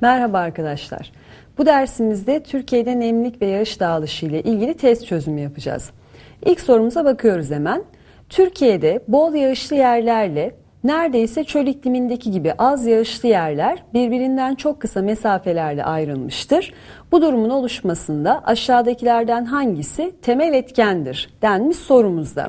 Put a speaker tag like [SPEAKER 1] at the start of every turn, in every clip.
[SPEAKER 1] Merhaba arkadaşlar. Bu dersimizde Türkiye'de nemlilik ve yağış dağılışı ile ilgili test çözümü yapacağız. İlk sorumuza bakıyoruz hemen. Türkiye'de bol yağışlı yerlerle neredeyse çöl iklimindeki gibi az yağışlı yerler birbirinden çok kısa mesafelerle ayrılmıştır. Bu durumun oluşmasında aşağıdakilerden hangisi temel etkendir denmiş sorumuzda.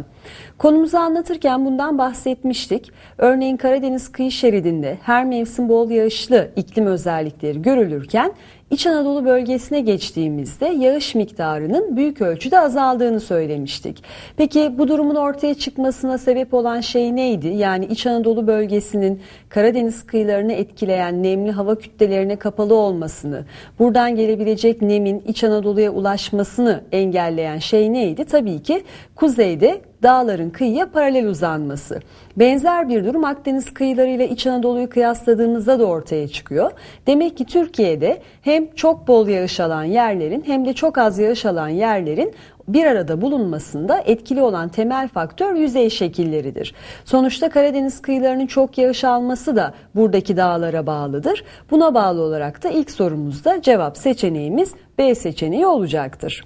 [SPEAKER 1] Konumuzu anlatırken bundan bahsetmiştik. Örneğin Karadeniz kıyı şeridinde her mevsim bol yağışlı iklim özellikleri görülürken İç Anadolu bölgesine geçtiğimizde yağış miktarının büyük ölçüde azaldığını söylemiştik. Peki bu durumun ortaya çıkmasına sebep olan şey neydi? Yani İç Anadolu bölgesinin Karadeniz kıyılarını etkileyen nemli hava kütlelerine kapalı olmasını, buradan gelebilecek nemin İç Anadolu'ya ulaşmasını engelleyen şey neydi? Tabii ki kuzeyde dağların kıyıya paralel uzanması. Benzer bir durum Akdeniz kıyılarıyla İç Anadolu'yu kıyasladığımızda da ortaya çıkıyor. Demek ki Türkiye'de hem çok bol yağış alan yerlerin hem de çok az yağış alan yerlerin bir arada bulunmasında etkili olan temel faktör yüzey şekilleridir. Sonuçta Karadeniz kıyılarının çok yağış alması da buradaki dağlara bağlıdır. Buna bağlı olarak da ilk sorumuzda cevap seçeneğimiz B seçeneği olacaktır.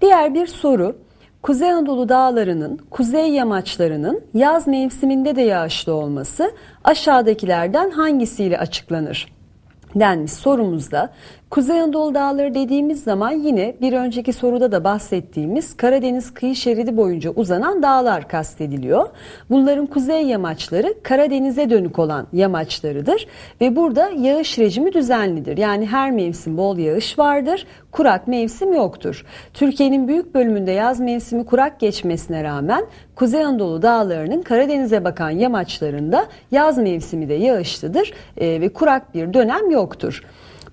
[SPEAKER 1] Diğer bir soru Kuzey Anadolu dağlarının kuzey yamaçlarının yaz mevsiminde de yağışlı olması aşağıdakilerden hangisiyle açıklanır? denmiş sorumuzda Kuzey Anadolu Dağları dediğimiz zaman yine bir önceki soruda da bahsettiğimiz Karadeniz kıyı şeridi boyunca uzanan dağlar kastediliyor. Bunların kuzey yamaçları Karadeniz'e dönük olan yamaçlarıdır ve burada yağış rejimi düzenlidir. Yani her mevsim bol yağış vardır, kurak mevsim yoktur. Türkiye'nin büyük bölümünde yaz mevsimi kurak geçmesine rağmen Kuzey Anadolu dağlarının Karadeniz'e bakan yamaçlarında yaz mevsimi de yağışlıdır e, ve kurak bir dönem yoktur.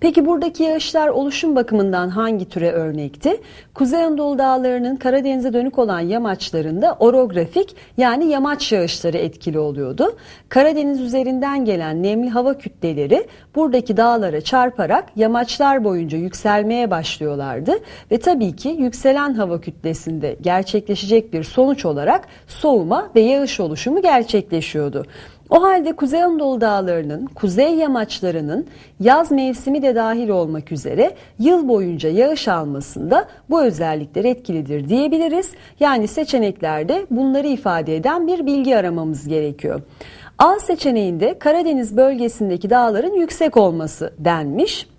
[SPEAKER 1] Peki buradaki yağışlar oluşum bakımından hangi türe örnekti? Kuzey Anadolu dağlarının Karadeniz'e dönük olan yamaçlarında orografik yani yamaç yağışları etkili oluyordu. Karadeniz üzerinden gelen nemli hava kütleleri buradaki dağlara çarparak yamaçlar boyunca yükselmeye başlıyorlardı ve tabii ki yükselen hava kütlesinde gerçekleşecek bir sonuç olarak soğuma ve yağış oluşumu gerçekleşiyordu. O halde Kuzey Anadolu dağlarının, kuzey yamaçlarının yaz mevsimi de dahil olmak üzere yıl boyunca yağış almasında bu özellikler etkilidir diyebiliriz. Yani seçeneklerde bunları ifade eden bir bilgi aramamız gerekiyor. A seçeneğinde Karadeniz bölgesindeki dağların yüksek olması denmiş.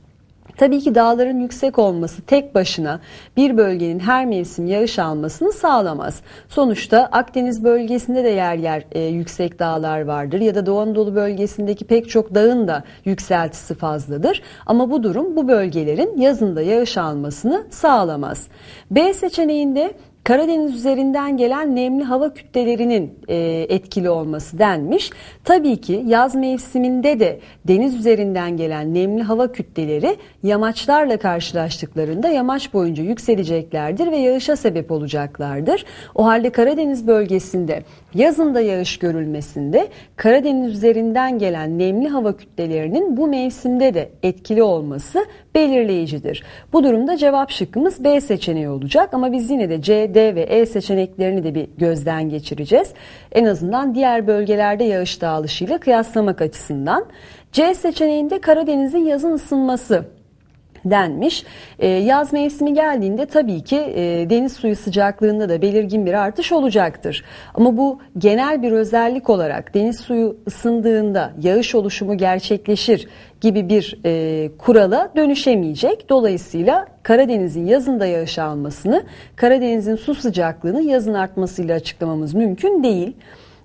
[SPEAKER 1] Tabii ki dağların yüksek olması tek başına bir bölgenin her mevsim yağış almasını sağlamaz. Sonuçta Akdeniz bölgesinde de yer yer e, yüksek dağlar vardır ya da Doğu Anadolu bölgesindeki pek çok dağın da yükseltisi fazladır. Ama bu durum bu bölgelerin yazında yağış almasını sağlamaz. B seçeneğinde Karadeniz üzerinden gelen nemli hava kütlelerinin e, etkili olması denmiş. Tabii ki yaz mevsiminde de deniz üzerinden gelen nemli hava kütleleri yamaçlarla karşılaştıklarında yamaç boyunca yükseleceklerdir ve yağışa sebep olacaklardır. O halde Karadeniz bölgesinde yazında yağış görülmesinde Karadeniz üzerinden gelen nemli hava kütlelerinin bu mevsimde de etkili olması belirleyicidir. Bu durumda cevap şıkkımız B seçeneği olacak ama biz yine de C, D ve E seçeneklerini de bir gözden geçireceğiz. En azından diğer bölgelerde yağış dağılışıyla kıyaslamak açısından. C seçeneğinde Karadeniz'in yazın ısınması denmiş. E, yaz mevsimi geldiğinde tabii ki e, deniz suyu sıcaklığında da belirgin bir artış olacaktır. Ama bu genel bir özellik olarak deniz suyu ısındığında yağış oluşumu gerçekleşir gibi bir e, kurala dönüşemeyecek. Dolayısıyla Karadeniz'in yazında yağış almasını, Karadeniz'in su sıcaklığını yazın artmasıyla açıklamamız mümkün değil.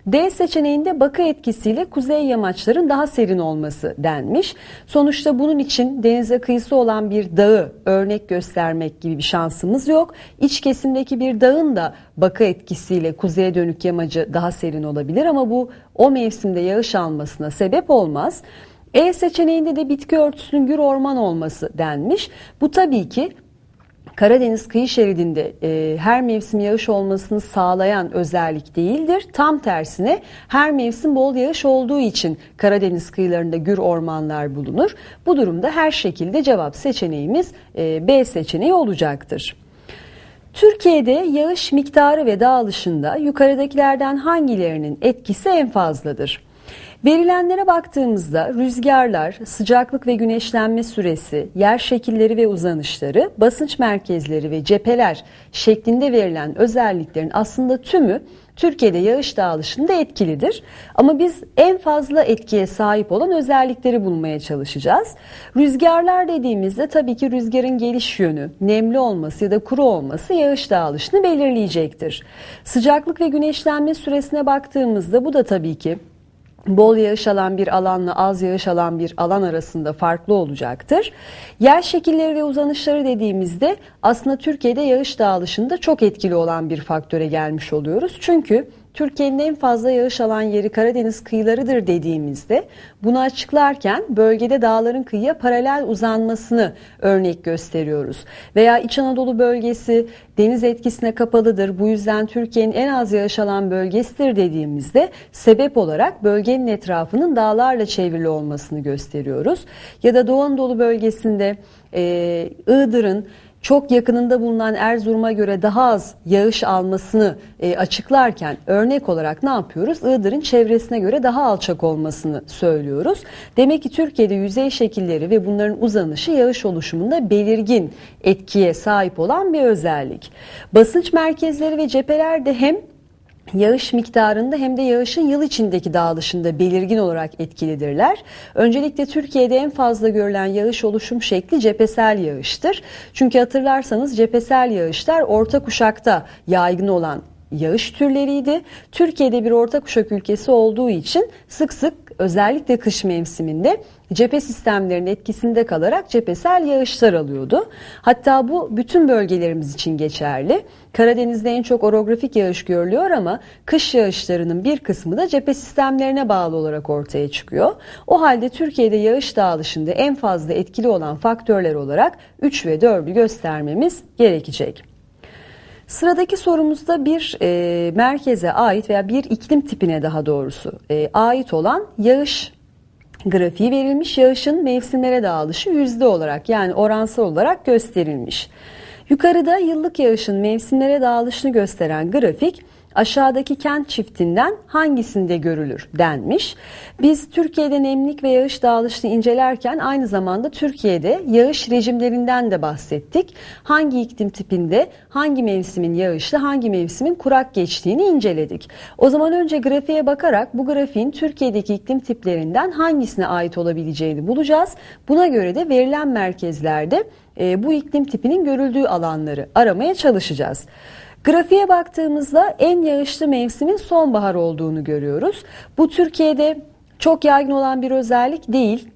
[SPEAKER 1] D seçeneğinde bakı etkisiyle kuzey yamaçların daha serin olması denmiş. Sonuçta bunun için denize kıyısı olan bir dağı örnek göstermek gibi bir şansımız yok. İç kesimdeki bir dağın da bakı etkisiyle kuzeye dönük yamacı daha serin olabilir ama bu o mevsimde yağış almasına sebep olmaz. E seçeneğinde de bitki örtüsünün gür orman olması denmiş. Bu tabii ki Karadeniz kıyı şeridinde e, her mevsim yağış olmasını sağlayan özellik değildir. Tam tersine her mevsim bol yağış olduğu için Karadeniz kıyılarında gür ormanlar bulunur. Bu durumda her şekilde cevap seçeneğimiz e, B seçeneği olacaktır. Türkiye'de yağış miktarı ve dağılışında yukarıdakilerden hangilerinin etkisi en fazladır? Verilenlere baktığımızda rüzgarlar, sıcaklık ve güneşlenme süresi, yer şekilleri ve uzanışları, basınç merkezleri ve cepheler şeklinde verilen özelliklerin aslında tümü Türkiye'de yağış dağılışında etkilidir. Ama biz en fazla etkiye sahip olan özellikleri bulmaya çalışacağız. Rüzgarlar dediğimizde tabii ki rüzgarın geliş yönü, nemli olması ya da kuru olması yağış dağılışını belirleyecektir. Sıcaklık ve güneşlenme süresine baktığımızda bu da tabii ki bol yağış alan bir alanla az yağış alan bir alan arasında farklı olacaktır. Yer şekilleri ve uzanışları dediğimizde aslında Türkiye'de yağış dağılışında çok etkili olan bir faktöre gelmiş oluyoruz. Çünkü Türkiye'nin en fazla yağış alan yeri Karadeniz kıyılarıdır dediğimizde bunu açıklarken bölgede dağların kıyıya paralel uzanmasını örnek gösteriyoruz. Veya İç Anadolu bölgesi deniz etkisine kapalıdır. Bu yüzden Türkiye'nin en az yağış alan bölgesidir dediğimizde sebep olarak bölgenin etrafının dağlarla çevrili olmasını gösteriyoruz. Ya da Doğu Anadolu bölgesinde e, Iğdır'ın çok yakınında bulunan Erzurum'a göre daha az yağış almasını e, açıklarken örnek olarak ne yapıyoruz? Iğdır'ın çevresine göre daha alçak olmasını söylüyoruz. Demek ki Türkiye'de yüzey şekilleri ve bunların uzanışı yağış oluşumunda belirgin etkiye sahip olan bir özellik. Basınç merkezleri ve cepheler de hem yağış miktarında hem de yağışın yıl içindeki dağılışında belirgin olarak etkilidirler. Öncelikle Türkiye'de en fazla görülen yağış oluşum şekli cephesel yağıştır. Çünkü hatırlarsanız cephesel yağışlar orta kuşakta yaygın olan yağış türleriydi. Türkiye'de bir orta kuşak ülkesi olduğu için sık sık özellikle kış mevsiminde cephe sistemlerinin etkisinde kalarak cephesel yağışlar alıyordu. Hatta bu bütün bölgelerimiz için geçerli. Karadeniz'de en çok orografik yağış görülüyor ama kış yağışlarının bir kısmı da cephe sistemlerine bağlı olarak ortaya çıkıyor. O halde Türkiye'de yağış dağılışında en fazla etkili olan faktörler olarak 3 ve 4'ü göstermemiz gerekecek. Sıradaki sorumuzda bir e, merkeze ait veya bir iklim tipine daha doğrusu e, ait olan yağış grafiği verilmiş. Yağışın mevsimlere dağılışı yüzde olarak yani oransal olarak gösterilmiş. Yukarıda yıllık yağışın mevsimlere dağılışını gösteren grafik aşağıdaki kent çiftinden hangisinde görülür denmiş. Biz Türkiye'de nemlik ve yağış dağılışını incelerken aynı zamanda Türkiye'de yağış rejimlerinden de bahsettik. Hangi iklim tipinde hangi mevsimin yağışlı hangi mevsimin kurak geçtiğini inceledik. O zaman önce grafiğe bakarak bu grafiğin Türkiye'deki iklim tiplerinden hangisine ait olabileceğini bulacağız. Buna göre de verilen merkezlerde e, bu iklim tipinin görüldüğü alanları aramaya çalışacağız. Grafiğe baktığımızda en yağışlı mevsimin sonbahar olduğunu görüyoruz. Bu Türkiye'de çok yaygın olan bir özellik değil.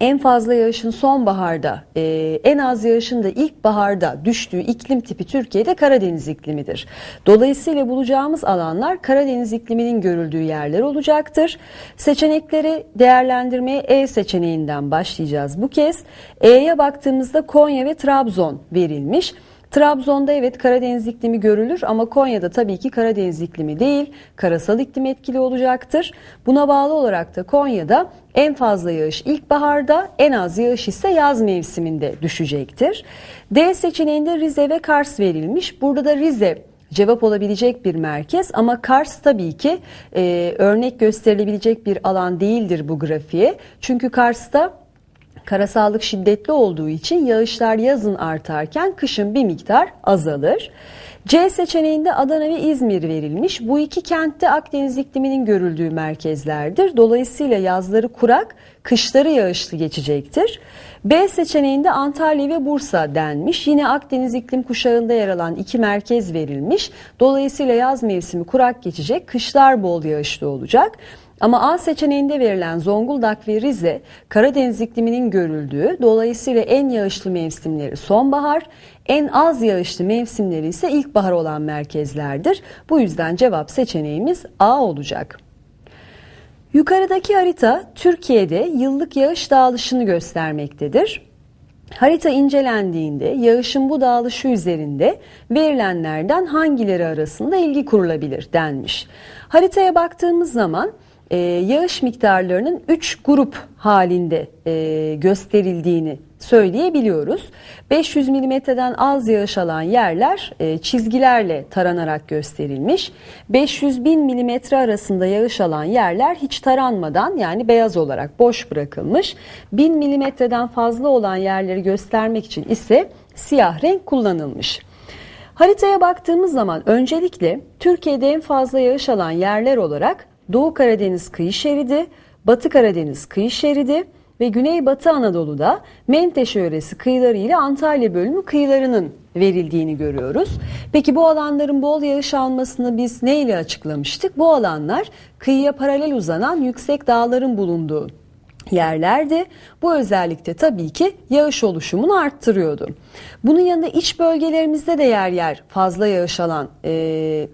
[SPEAKER 1] En fazla yağışın sonbaharda, e, en az yağışın da ilkbaharda düştüğü iklim tipi Türkiye'de Karadeniz iklimidir. Dolayısıyla bulacağımız alanlar Karadeniz ikliminin görüldüğü yerler olacaktır. Seçenekleri değerlendirmeye E seçeneğinden başlayacağız bu kez. E'ye baktığımızda Konya ve Trabzon verilmiş. Trabzon'da evet Karadeniz iklimi görülür ama Konya'da tabii ki Karadeniz iklimi değil, karasal iklim etkili olacaktır. Buna bağlı olarak da Konya'da en fazla yağış ilkbaharda, en az yağış ise yaz mevsiminde düşecektir. D seçeneğinde Rize ve Kars verilmiş. Burada da Rize cevap olabilecek bir merkez ama Kars tabii ki e, örnek gösterilebilecek bir alan değildir bu grafiğe. Çünkü Kars'ta Karasallık şiddetli olduğu için yağışlar yazın artarken kışın bir miktar azalır. C seçeneğinde Adana ve İzmir verilmiş. Bu iki kentte Akdeniz ikliminin görüldüğü merkezlerdir. Dolayısıyla yazları kurak, kışları yağışlı geçecektir. B seçeneğinde Antalya ve Bursa denmiş. Yine Akdeniz iklim kuşağında yer alan iki merkez verilmiş. Dolayısıyla yaz mevsimi kurak geçecek, kışlar bol yağışlı olacak. Ama A seçeneğinde verilen Zonguldak ve Rize Karadeniz ikliminin görüldüğü dolayısıyla en yağışlı mevsimleri sonbahar, en az yağışlı mevsimleri ise ilkbahar olan merkezlerdir. Bu yüzden cevap seçeneğimiz A olacak. Yukarıdaki harita Türkiye'de yıllık yağış dağılışını göstermektedir. Harita incelendiğinde yağışın bu dağılışı üzerinde verilenlerden hangileri arasında ilgi kurulabilir denmiş. Haritaya baktığımız zaman e, yağış miktarlarının 3 grup halinde e, gösterildiğini söyleyebiliyoruz. 500 milimetreden az yağış alan yerler e, çizgilerle taranarak gösterilmiş. 500 bin milimetre arasında yağış alan yerler hiç taranmadan yani beyaz olarak boş bırakılmış. 1000 milimetreden fazla olan yerleri göstermek için ise siyah renk kullanılmış. Haritaya baktığımız zaman öncelikle Türkiye'de en fazla yağış alan yerler olarak Doğu Karadeniz kıyı şeridi, Batı Karadeniz kıyı şeridi ve Güneybatı Anadolu'da Menteşe yöresi kıyıları ile Antalya bölümü kıyılarının verildiğini görüyoruz. Peki bu alanların bol yağış almasını biz ne ile açıklamıştık? Bu alanlar kıyıya paralel uzanan yüksek dağların bulunduğu yerlerdi. Bu özellikle tabii ki yağış oluşumunu arttırıyordu. Bunun yanında iç bölgelerimizde de yer yer fazla yağış alan e,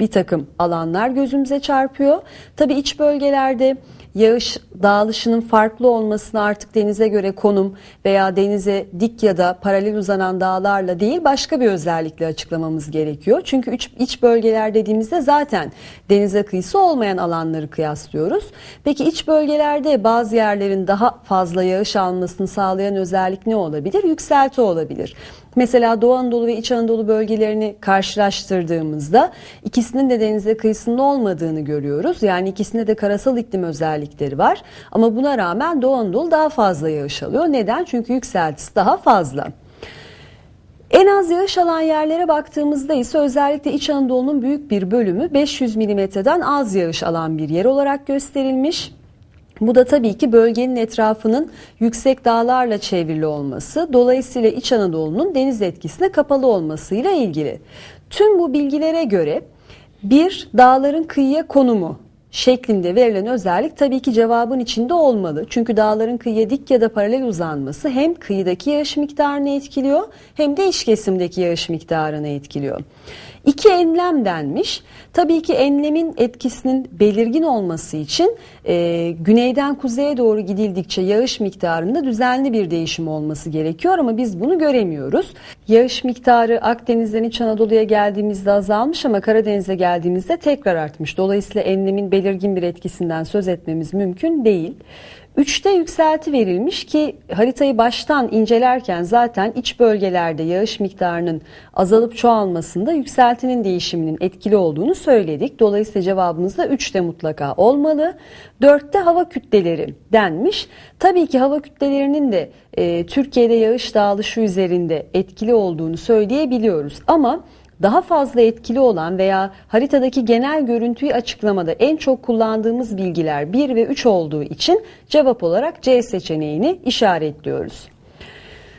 [SPEAKER 1] bir takım alanlar gözümüze çarpıyor. Tabii iç bölgelerde yağış dağılışının farklı olmasını artık denize göre konum veya denize dik ya da paralel uzanan dağlarla değil başka bir özellikle açıklamamız gerekiyor. Çünkü iç, iç bölgeler dediğimizde zaten denize kıyısı olmayan alanları kıyaslıyoruz. Peki iç bölgelerde bazı yerlerin daha fazla yağış almasını sağlayan özellik ne olabilir? Yükselti olabilir. Mesela Doğu Anadolu ve İç Anadolu bölgelerini karşılaştırdığımızda ikisinin de denize kıyısında olmadığını görüyoruz. Yani ikisinde de karasal iklim özellikleri var. Ama buna rağmen Doğu Anadolu daha fazla yağış alıyor. Neden? Çünkü yükseltisi daha fazla. En az yağış alan yerlere baktığımızda ise özellikle İç Anadolu'nun büyük bir bölümü 500 milimetreden az yağış alan bir yer olarak gösterilmiş. Bu da tabii ki bölgenin etrafının yüksek dağlarla çevrili olması, dolayısıyla İç Anadolu'nun deniz etkisine kapalı olmasıyla ilgili. Tüm bu bilgilere göre bir dağların kıyıya konumu şeklinde verilen özellik tabii ki cevabın içinde olmalı. Çünkü dağların kıyıya dik ya da paralel uzanması hem kıyıdaki yağış miktarını etkiliyor hem de iç kesimdeki yağış miktarını etkiliyor. İki enlem denmiş. Tabii ki enlemin etkisinin belirgin olması için e, güneyden kuzeye doğru gidildikçe yağış miktarında düzenli bir değişim olması gerekiyor ama biz bunu göremiyoruz. Yağış miktarı Akdeniz'den İç Anadolu'ya geldiğimizde azalmış ama Karadeniz'e geldiğimizde tekrar artmış. Dolayısıyla enlemin belirgin bir etkisinden söz etmemiz mümkün değil. Üçte yükselti verilmiş ki haritayı baştan incelerken zaten iç bölgelerde yağış miktarının azalıp çoğalmasında yükseltinin değişiminin etkili olduğunu söyledik. Dolayısıyla cevabımız da 3'te mutlaka olmalı. Dörtte hava kütleleri denmiş. Tabii ki hava kütlelerinin de e, Türkiye'de yağış dağılışı üzerinde etkili olduğunu söyleyebiliyoruz. Ama daha fazla etkili olan veya haritadaki genel görüntüyü açıklamada en çok kullandığımız bilgiler 1 ve 3 olduğu için cevap olarak C seçeneğini işaretliyoruz.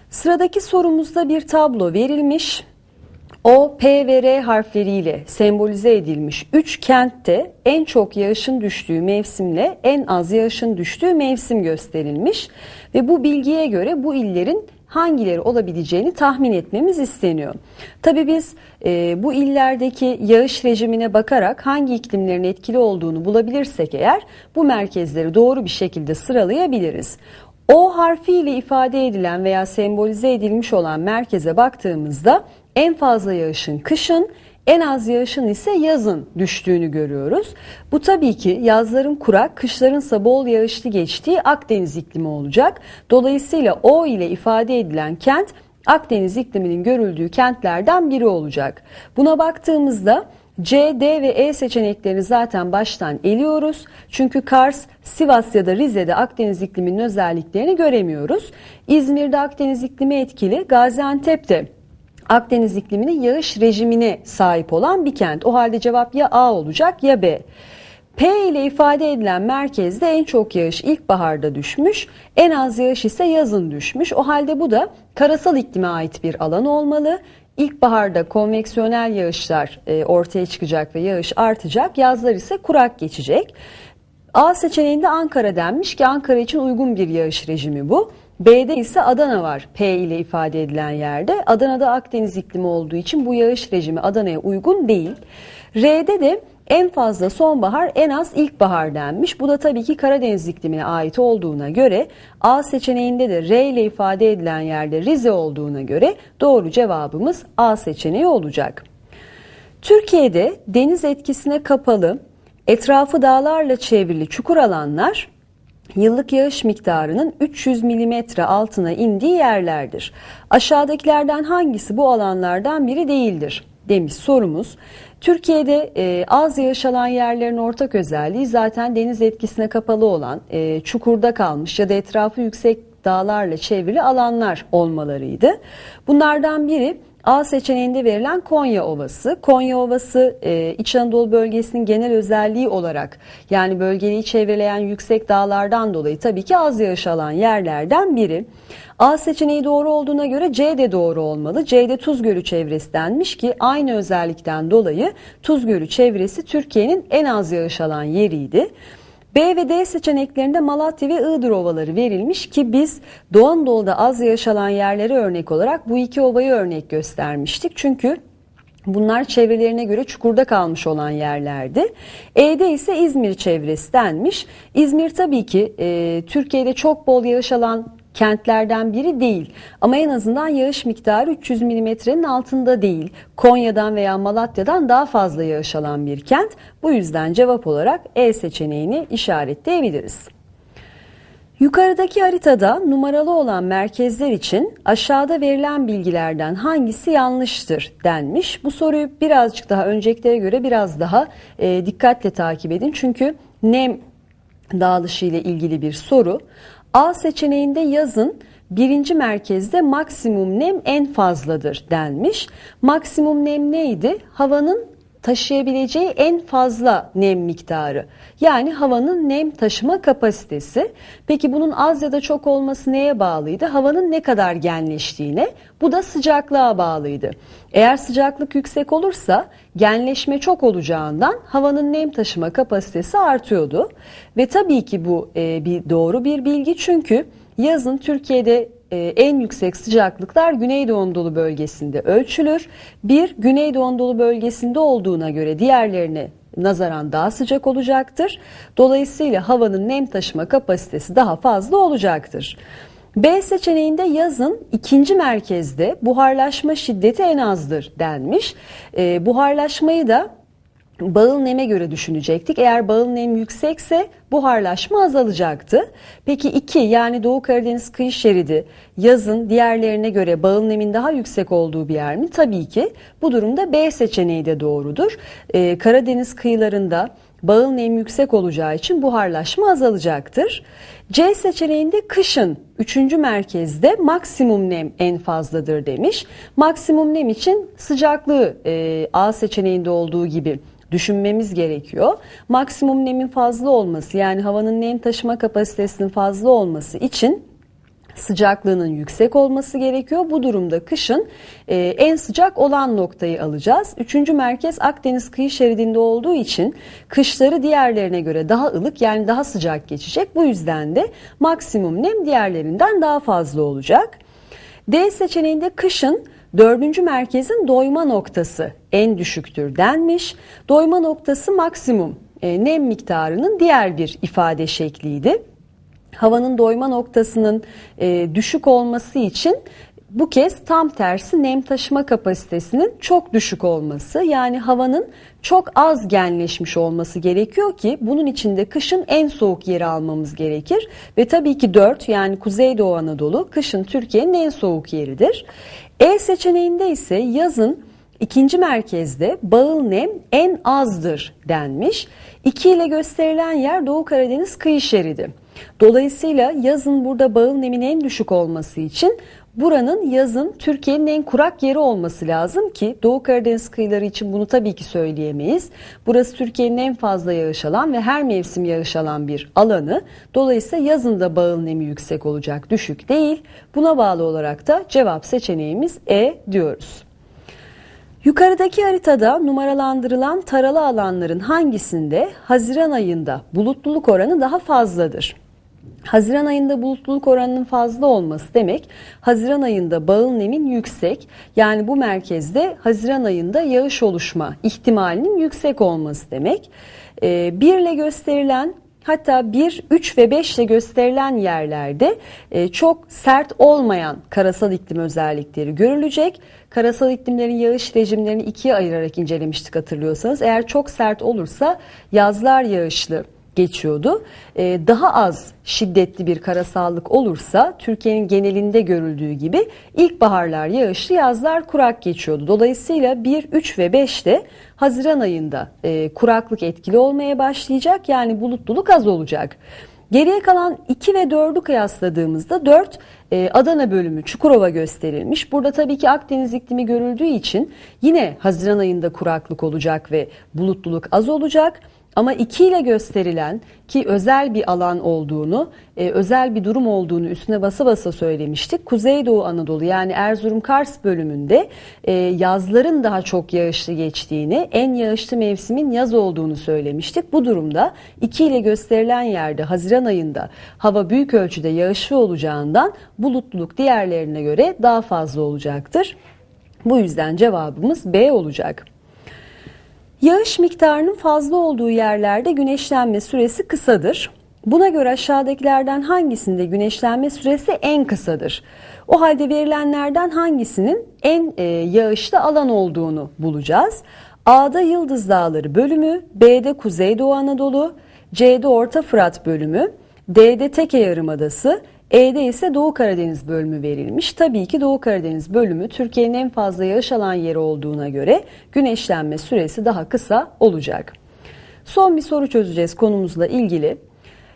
[SPEAKER 1] Sıradaki sorumuzda bir tablo verilmiş. O, P ve R harfleriyle sembolize edilmiş 3 kentte en çok yağışın düştüğü mevsimle en az yağışın düştüğü mevsim gösterilmiş ve bu bilgiye göre bu illerin hangileri olabileceğini tahmin etmemiz isteniyor. Tabii biz e, bu illerdeki yağış rejimine bakarak hangi iklimlerin etkili olduğunu bulabilirsek eğer bu merkezleri doğru bir şekilde sıralayabiliriz. O harfiyle ifade edilen veya sembolize edilmiş olan merkeze baktığımızda en fazla yağışın kışın, en az yağışın ise yazın düştüğünü görüyoruz. Bu tabii ki yazların kurak, kışların ise bol yağışlı geçtiği Akdeniz iklimi olacak. Dolayısıyla O ile ifade edilen kent Akdeniz ikliminin görüldüğü kentlerden biri olacak. Buna baktığımızda C, D ve E seçeneklerini zaten baştan eliyoruz. Çünkü Kars, Sivas ya da Rize'de Akdeniz ikliminin özelliklerini göremiyoruz. İzmir'de Akdeniz iklimi etkili, Gaziantep'te Akdeniz ikliminin yağış rejimine sahip olan bir kent. O halde cevap ya A olacak ya B. P ile ifade edilen merkezde en çok yağış ilkbaharda düşmüş, en az yağış ise yazın düşmüş. O halde bu da karasal iklime ait bir alan olmalı. İlkbaharda konveksiyonel yağışlar e, ortaya çıkacak ve yağış artacak, yazlar ise kurak geçecek. A seçeneğinde Ankara denmiş ki Ankara için uygun bir yağış rejimi bu. B'de ise Adana var P ile ifade edilen yerde. Adana'da Akdeniz iklimi olduğu için bu yağış rejimi Adana'ya uygun değil. R'de de en fazla sonbahar en az ilkbahar denmiş. Bu da tabii ki Karadeniz iklimine ait olduğuna göre A seçeneğinde de R ile ifade edilen yerde Rize olduğuna göre doğru cevabımız A seçeneği olacak. Türkiye'de deniz etkisine kapalı, etrafı dağlarla çevrili çukur alanlar yıllık yağış miktarının 300 milimetre altına indiği yerlerdir. Aşağıdakilerden hangisi bu alanlardan biri değildir demiş sorumuz. Türkiye'de e, az yağış alan yerlerin ortak özelliği zaten deniz etkisine kapalı olan, e, çukurda kalmış ya da etrafı yüksek dağlarla çevrili alanlar olmalarıydı. Bunlardan biri A seçeneğinde verilen Konya Ovası. Konya Ovası e, İç Anadolu bölgesinin genel özelliği olarak yani bölgeyi çevreleyen yüksek dağlardan dolayı tabii ki az yağış alan yerlerden biri. A seçeneği doğru olduğuna göre C de doğru olmalı. C'de Tuz Gölü çevresi denmiş ki aynı özellikten dolayı Tuz Gölü çevresi Türkiye'nin en az yağış alan yeriydi. B ve D seçeneklerinde Malatya ve Iğdır ovaları verilmiş ki biz Doğu Anadolu'da az yaşanan yerleri örnek olarak bu iki ovayı örnek göstermiştik. Çünkü Bunlar çevrelerine göre çukurda kalmış olan yerlerdi. E'de ise İzmir çevresi denmiş. İzmir tabii ki e, Türkiye'de çok bol yağış alan kentlerden biri değil. Ama en azından yağış miktarı 300 milimetrenin altında değil. Konya'dan veya Malatya'dan daha fazla yağış alan bir kent. Bu yüzden cevap olarak E seçeneğini işaretleyebiliriz. Yukarıdaki haritada numaralı olan merkezler için aşağıda verilen bilgilerden hangisi yanlıştır denmiş. Bu soruyu birazcık daha öncekilere göre biraz daha e, dikkatle takip edin. Çünkü nem dağılışı ile ilgili bir soru. A seçeneğinde yazın birinci merkezde maksimum nem en fazladır denmiş. Maksimum nem neydi? Havanın taşıyabileceği en fazla nem miktarı. Yani havanın nem taşıma kapasitesi. Peki bunun az ya da çok olması neye bağlıydı? Havanın ne kadar genleştiğine. Bu da sıcaklığa bağlıydı. Eğer sıcaklık yüksek olursa genleşme çok olacağından havanın nem taşıma kapasitesi artıyordu. Ve tabii ki bu e, bir doğru bir bilgi çünkü yazın Türkiye'de e, en yüksek sıcaklıklar Güneydoğu Anadolu bölgesinde ölçülür. Bir Güneydoğu Anadolu bölgesinde olduğuna göre diğerlerine nazaran daha sıcak olacaktır. Dolayısıyla havanın nem taşıma kapasitesi daha fazla olacaktır. B seçeneğinde yazın ikinci merkezde buharlaşma şiddeti en azdır denmiş. E, buharlaşmayı da bağıl neme göre düşünecektik. Eğer bağıl nem yüksekse buharlaşma azalacaktı. Peki 2 yani Doğu Karadeniz kıyı şeridi yazın diğerlerine göre bağıl nemin daha yüksek olduğu bir yer mi? Tabii ki. Bu durumda B seçeneği de doğrudur. Ee, Karadeniz kıyılarında bağıl nem yüksek olacağı için buharlaşma azalacaktır. C seçeneğinde kışın 3. merkezde maksimum nem en fazladır demiş. Maksimum nem için sıcaklığı e, A seçeneğinde olduğu gibi düşünmemiz gerekiyor. Maksimum nemin fazla olması yani havanın nem taşıma kapasitesinin fazla olması için sıcaklığının yüksek olması gerekiyor. Bu durumda kışın e, en sıcak olan noktayı alacağız. Üçüncü merkez Akdeniz kıyı şeridinde olduğu için kışları diğerlerine göre daha ılık yani daha sıcak geçecek. Bu yüzden de maksimum nem diğerlerinden daha fazla olacak. D seçeneğinde kışın Dördüncü merkezin doyma noktası en düşüktür denmiş. Doyma noktası maksimum e, nem miktarının diğer bir ifade şekliydi. Havanın doyma noktasının e, düşük olması için bu kez tam tersi nem taşıma kapasitesinin çok düşük olması yani havanın çok az genleşmiş olması gerekiyor ki bunun içinde kışın en soğuk yeri almamız gerekir. Ve tabii ki 4 yani Kuzeydoğu Anadolu kışın Türkiye'nin en soğuk yeridir. E seçeneğinde ise yazın ikinci merkezde bağıl nem en azdır denmiş. 2 ile gösterilen yer Doğu Karadeniz kıyı şeridi. Dolayısıyla yazın burada bağıl nemin en düşük olması için buranın yazın Türkiye'nin en kurak yeri olması lazım ki Doğu Karadeniz kıyıları için bunu tabii ki söyleyemeyiz. Burası Türkiye'nin en fazla yağış alan ve her mevsim yağış alan bir alanı. Dolayısıyla yazın da bağıl nemi yüksek olacak, düşük değil. Buna bağlı olarak da cevap seçeneğimiz E diyoruz. Yukarıdaki haritada numaralandırılan taralı alanların hangisinde Haziran ayında bulutluluk oranı daha fazladır? Haziran ayında bulutluluk oranının fazla olması demek Haziran ayında bağıl nemin yüksek yani bu merkezde Haziran ayında yağış oluşma ihtimalinin yüksek olması demek. 1 ee, ile gösterilen Hatta 1, 3 ve 5 ile gösterilen yerlerde e, çok sert olmayan karasal iklim özellikleri görülecek. Karasal iklimlerin yağış rejimlerini ikiye ayırarak incelemiştik hatırlıyorsanız. Eğer çok sert olursa yazlar yağışlı, geçiyordu. Ee, daha az şiddetli bir karasallık olursa Türkiye'nin genelinde görüldüğü gibi ilkbaharlar yağışlı, yazlar kurak geçiyordu. Dolayısıyla 1, 3 ve 5'te Haziran ayında e, kuraklık etkili olmaya başlayacak. Yani bulutluluk az olacak. Geriye kalan 2 ve 4'ü kıyasladığımızda 4 e, Adana bölümü Çukurova gösterilmiş. Burada tabii ki Akdeniz iklimi görüldüğü için yine Haziran ayında kuraklık olacak ve bulutluluk az olacak. Ama 2 ile gösterilen ki özel bir alan olduğunu, e, özel bir durum olduğunu üstüne basa basa söylemiştik. Kuzeydoğu Anadolu yani Erzurum-Kars bölümünde e, yazların daha çok yağışlı geçtiğini, en yağışlı mevsimin yaz olduğunu söylemiştik. Bu durumda 2 ile gösterilen yerde Haziran ayında hava büyük ölçüde yağışlı olacağından bulutluluk diğerlerine göre daha fazla olacaktır. Bu yüzden cevabımız B olacak. Yağış miktarının fazla olduğu yerlerde güneşlenme süresi kısadır. Buna göre aşağıdakilerden hangisinde güneşlenme süresi en kısadır? O halde verilenlerden hangisinin en e, yağışlı alan olduğunu bulacağız. A'da Yıldız Dağları bölümü, B'de Kuzeydoğu Anadolu, C'de Orta Fırat bölümü, D'de Teke Yarımadası, E'de ise Doğu Karadeniz bölümü verilmiş. Tabii ki Doğu Karadeniz bölümü Türkiye'nin en fazla yağış alan yeri olduğuna göre güneşlenme süresi daha kısa olacak. Son bir soru çözeceğiz konumuzla ilgili.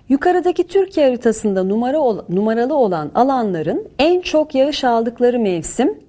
[SPEAKER 1] Yukarıdaki Türkiye haritasında numara, numaralı olan alanların en çok yağış aldıkları mevsim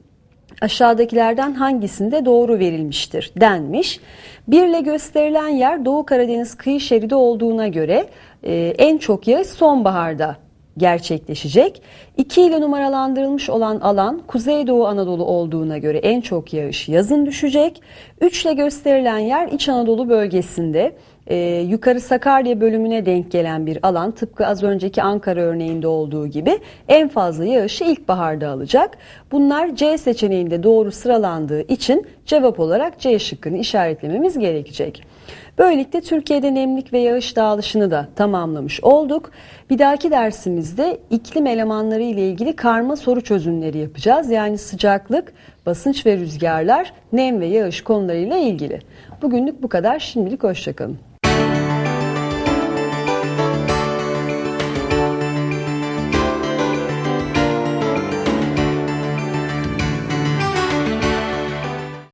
[SPEAKER 1] aşağıdakilerden hangisinde doğru verilmiştir denmiş. Birle gösterilen yer Doğu Karadeniz kıyı şeridi olduğuna göre e, en çok yağış sonbaharda gerçekleşecek. 2 ile numaralandırılmış olan alan Kuzeydoğu Anadolu olduğuna göre en çok yağış yazın düşecek. 3 ile gösterilen yer İç Anadolu bölgesinde e, yukarı Sakarya bölümüne denk gelen bir alan tıpkı az önceki Ankara örneğinde olduğu gibi en fazla yağışı ilkbaharda alacak. Bunlar C seçeneğinde doğru sıralandığı için cevap olarak C şıkkını işaretlememiz gerekecek. Böylelikle Türkiye'de nemlik ve yağış dağılışını da tamamlamış olduk. Bir dahaki dersimizde iklim elemanları ile ilgili karma soru çözümleri yapacağız. Yani sıcaklık, basınç ve rüzgarlar, nem ve yağış konularıyla ilgili. Bugünlük bu kadar. Şimdilik hoşçakalın.